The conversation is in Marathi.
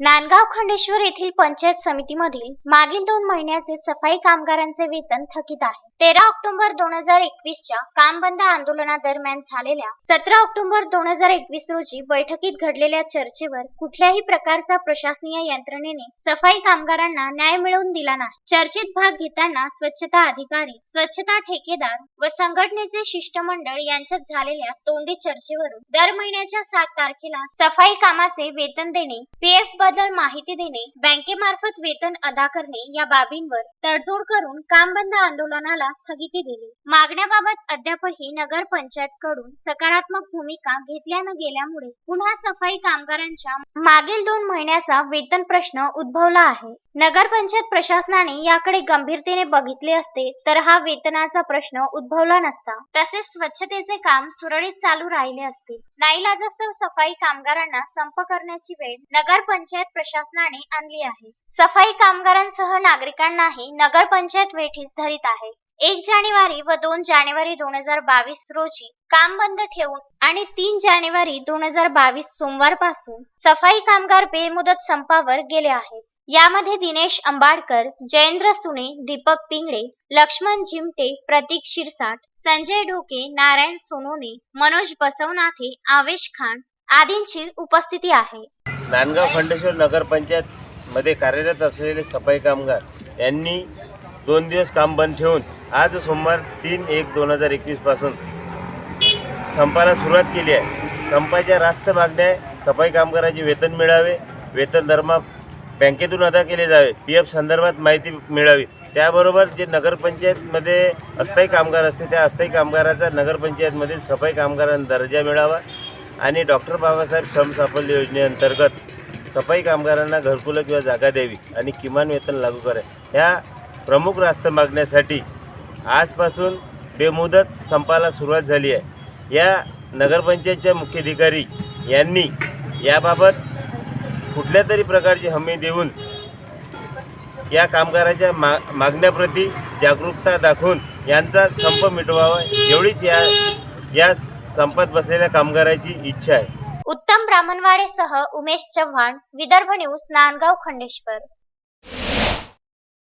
नांदगाव खंडेश्वर येथील पंचायत समितीमधील मागील दोन महिन्याचे सफाई कामगारांचे वेतन थकीत आहे. तेरा ऑक्टोबर दोन हजार एकवीसच्या काम बंद आंदोलनादरम्यान झालेल्या सतरा ऑक्टोबर दोन हजार एकवीस रोजी बैठकीत घडलेल्या चर्चेवर कुठल्याही प्रकारचा प्रशासनीय यंत्रणेने सफाई कामगारांना न्याय मिळवून दिला नाही. चर्चेत भाग घेताना स्वच्छता अधिकारी स्वच्छता ठेकेदार व संघटनेचे शिष्टमंडळ यांच्यात झालेल्या तोंडी चर्चेवरून दर महिन्याच्या सात तारखेला सफाई कामाचे वेतन देणे पीएफ बद्दल माहिती देणे बँकेमार्फत वेतन अदा करणे या बाबींवर तडजोड करून काम बंद आंदोलनाला स्थगिती दिली. मागण्याबाबत अद्यापही नगर पंचायत कडून सकारात्मक भूमिका घेतल्या न गेल्यामुळे पुन्हा सफाई कामगारांच्या मागील दोन महिन्याचा वेतन प्रश्न उद्भवला आहे. नगरपंचायत प्रशासनाने याकडे गंभीरतेने बघितले असते तर हा वेतनाचा प्रश्न उद्भवला नसता. तसेच स्वच्छतेचे काम सुरळीत चालू राहिले असते. नाईलाजस्तव सफाई कामगारांना संप करण्याची वेळ नगरपंचायत प्रशासनाने आणली आहे. सफाई कामगारांसह नागरिकांनाही नगरपंचायत वेठीस धरीत आहे. एक जानेवारी व दोन जानेवारी दोन हजार बावीस रोजी काम बंद ठेवून आणि तीन जानेवारी दोन हजार बावीस सोमवारपासून सफाई कामगार बेमुदत संपावर गेले आहेत. यामध्ये दिनेश अंबाडकर जयेंद्र सुने दीपक पिंगळे लक्ष्मण जिमटे प्रतीक शिरसाट संजय ढोके नारायण सोनोने मनोज बसवनाथे आवेश खान आदींची उपस्थिती आहे. नांदगाव खंडेश्वर नगरपंचायतमध्ये कार्यरत असलेले सफाई कामगार यांनी दोन दिवस काम बंद ठेवून आज सोमवार तीन एक दोन हजार एकवीसपासून संपाला सुरुवात केली आहे. संपाच्या रास्त मागण्या आहे, सफाई कामगाराचे वेतन मिळावे वेतन दरमा बँकेतून अदा केले जावे पी एफ संदर्भात माहिती मिळावी. त्याबरोबर जे नगरपंचायतमध्ये अस्थायी कामगार असते त्या अस्थायी कामगाराचा नगरपंचायतमधील सफाई कामगारांना दर्जा मिळावा. आणि डॉक्टर बाबासाहेब श्रम साफल्य योजनेअंतर्गत सफाई कामगारांना घरकुलं किंवा जागा द्यावी आणि किमान वेतन लागू करा ह्या प्रमुख रास्त मागण्यासाठी आजपासून बेमुदत संपाला सुरुवात झाली आहे. या नगरपंचायतच्या मुख्याधिकारी यांनी याबाबत कुठल्या तरी प्रकारची हमी देऊन या कामगाराच्या मा मागण्याप्रती जागरूकता दाखवून यांचा संप मिटवावा एवढीच या या संपत बसलेल्या कामगाराची इच्छा आहे. उत्तम ब्राह्मणवाडेसह उमेश चव्हाण विदर्भ न्यूज नांदगाव खंडेश्वर.